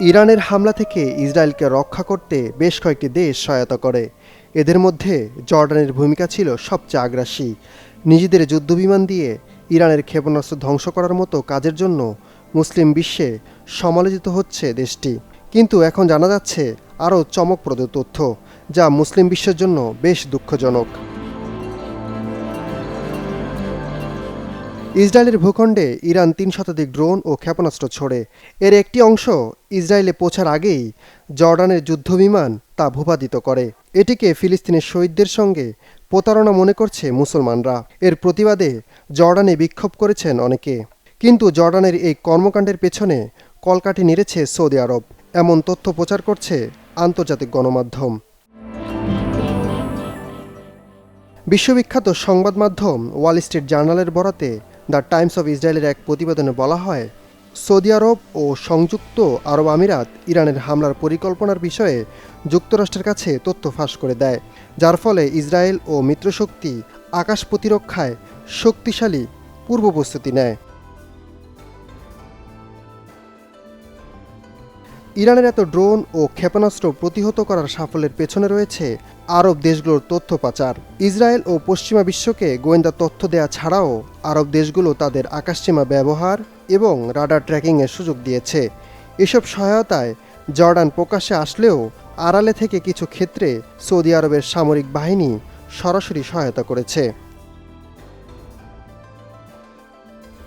ইরানের হামলা থেকে ইসরায়েলকে রক্ষা করতে বেশ কয়েকটি দেশ সহায়তা করে। এদের মধ্যে জর্ডানের ভূমিকা ছিল সবচেয়ে আগ্রাসী। নিজেদের যুদ্ধবিমান দিয়ে ইরানের ক্ষেপণাস্ত্র ধ্বংস করার মতো কাজের জন্য মুসলিম বিশ্বে সমালোচিত হচ্ছে দেশটি। কিন্তু এখন জানা যাচ্ছে আরও চমকপ্রদ তথ্য, যা মুসলিম বিশ্বের জন্য বেশ দুঃখজনক। ইসরায়েলের ভূখণ্ডে ইরান তিন শতাধিক ড্রোন ও ক্ষেপণাস্ত্র ছোড়ে। এর একটি অংশ ইসরায়েলে পৌঁছার আগেই জর্ডানের যুদ্ধবিমান তা ভূপাতিত করে। এটিকে ফিলিস্তিনের শহীদদের সঙ্গে প্রতারণা মনে করছে মুসলমানরা। এর প্রতিবাদে জর্ডানে বিক্ষোভ করেছেন অনেকে। কিন্তু জর্ডানের এই কর্মকাণ্ডের পেছনে কলকাঠি নেড়েছে সৌদি আরব। এমন তথ্য প্রচার করছে আন্তর্জাতিক গণমাধ্যম। বিশ্ববিখ্যাত সংবাদ মাধ্যম ওয়াল স্ট্রিট জার্নালের বরাতে দ্য টাইমস অফ ইসরায়েলের এক প্রতিবেদনে বলা হয়, সৌদি আরব ও সংযুক্ত আরব আমিরাত ইরানের হামলার পরিকল্পনার বিষয়ে যুক্তরাষ্ট্রের কাছে তথ্য ফাঁস করে দেয়, যার ফলে ইসরায়েল ও মিত্রশক্তি আকাশ প্রতিরক্ষায় শক্তিশালী পূর্ব প্রস্তুতি নেয়। ইরানের এত ড্রোন ও ক্ষেপণাস্ত্র প্রতিহত করার সাফল্যের পেছনে রয়েছে আরব দেশগুলোর তথ্য পাচার। ইসরায়েল ও পশ্চিমা বিশ্বকে গোয়েন্দা তথ্য দেয়া ছাড়াও আরব দেশগুলো তাদের আকাশসীমা ব্যবহার এবং রাডার ট্র্যাকিংয়ের সুযোগ দিয়েছে। এসব সহায়তায় জর্ডান প্রকাশ্যে আসলেও আড়ালে থেকে কিছু ক্ষেত্রে সৌদি আরবের সামরিক বাহিনী সরাসরি সহায়তা করেছে।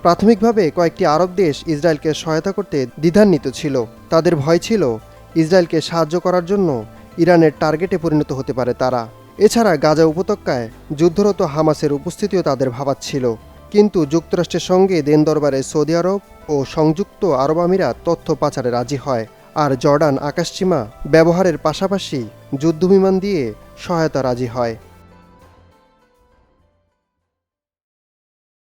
প্রাথমিকভাবে কয়েকটি আরব দেশ ইসরায়েলকে সহায়তা করতে দ্বিধান্বিত ছিল। তাদের ভয় ছিল ইসরায়েলকে সাহায্য করার জন্য ইরানের টার্গেটে পরিণত হতে পারে তারা। এছাড়া গাজা উপত্যকায় যুদ্ধরত হামাসের উপস্থিতিও তাদের ভাবাচ্ছিল। কিন্তু যুক্তরাষ্ট্রের সঙ্গে দেন দরবারে সৌদি আরব ও সংযুক্ত আরব আমিরাত তথ্য পাচারে রাজি হয়। আর জর্ডান আকাশসীমা ব্যবহারের পাশাপাশি যুদ্ধবিমান দিয়ে সহায়তা রাজি হয়।